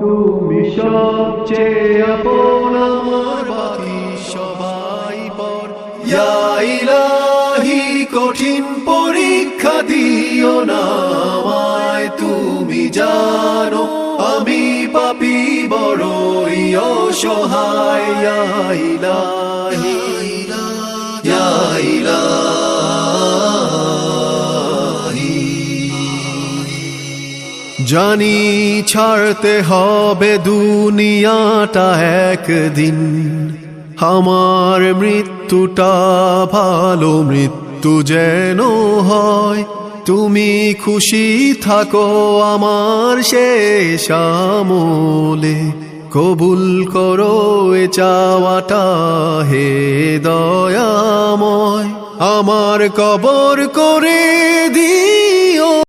তুমি সবচেয়ে আপন আমার বাকি সবাই পর। ইলাহি, কঠিন পরীক্ষা দিও না আমায়। তুমি জানো, আমি পাপি, বড়ই অসহায়। ইলাহি ইলাহি। জানি ছাড়তে হবে দুনিয়াটা একদিন। আমার মৃত্যুটা ভালো মৃত্যু যেন হয়। তুমি খুশি থাকো আমার শেষ আমলে। কবুল করো এ চাওয়াটা হে দয়াময়। আমার কবর করে